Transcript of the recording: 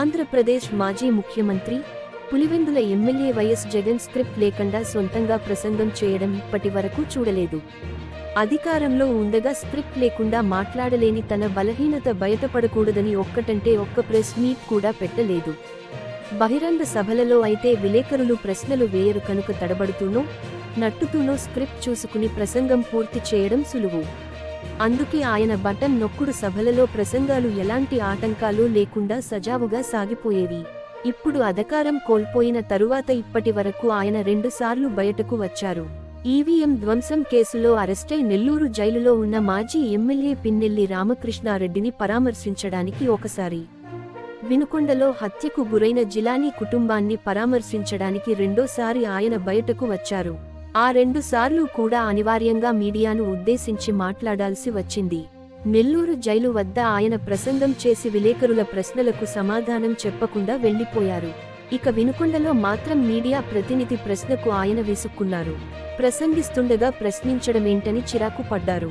ఆంధ్రప్రదేశ్ మాజీ ముఖ్యమంత్రి Pulivendula MLA YS Jagan script లేకుండా సొంతంగా ప్రసంగం చేయడం ఇప్పటి వరకు చూడలేదు. అధికారంలో ఉండగా స్క్రిప్ట్ లేకుండా మాట్లాడలేని తన బలహీనత బయటపడకూడదని ఒక్కటంటే ఒక్క ప్రెస్ మీట్ కూడా పెట్టలేదు. బహిరంగ సభలలో అయితే విలేకరులు ప్రశ్నలు వేయరు కనుక తడబడుతూనో నట్టుతూనో స్క్రిప్ట్ చూసుకుని ప్రసంగం పూర్తి చేయడం సులువు. అందుకే ఆయన బటన్ నొక్కుడు సభలలో ప్రసంగాలు ఎలాంటి ఆటంకాలు లేకుండా సజావుగా సాగిపోయేవి. ఇప్పుడు అధికారం కోల్పోయిన తరువాత ఇప్పటి వరకు ఆయన రెండుసార్లు బయటకు వచ్చారు. ఈవీఎం ధ్వంసం కేసులో అరెస్టై నెల్లూరు జైలులో ఉన్న మాజీ ఎమ్మెల్యే పిన్నెల్లి రామకృష్ణారెడ్డిని పరామర్శించడానికి ఒకసారి. వినుకొండలో హత్యకు గురైన జిలానీ కుటుంబాన్ని పరామర్శించడానికి రెండోసారి ఆయన బయటకు వచ్చారు. ఆ రెండు సార్లు కూడా అనివార్యంగా మీడియాను ఉద్దేశించి మాట్లాడాల్సి వచ్చింది. నెల్లూరు జైలు వద్ద ఆయన ప్రసంగం చేసి విలేకరుల ప్రశ్నలకు సమాధానం చెప్పకుండా వెళ్ళిపోయారు ఇక వినుకొండలో మాత్రం మీడియా ప్రతినిధి ప్రశ్నకు ఆయన విసుక్కున్నారు. ప్రసంగిస్తుండగా ప్రశ్నించడమేంటని చిరాకు పడ్డారు.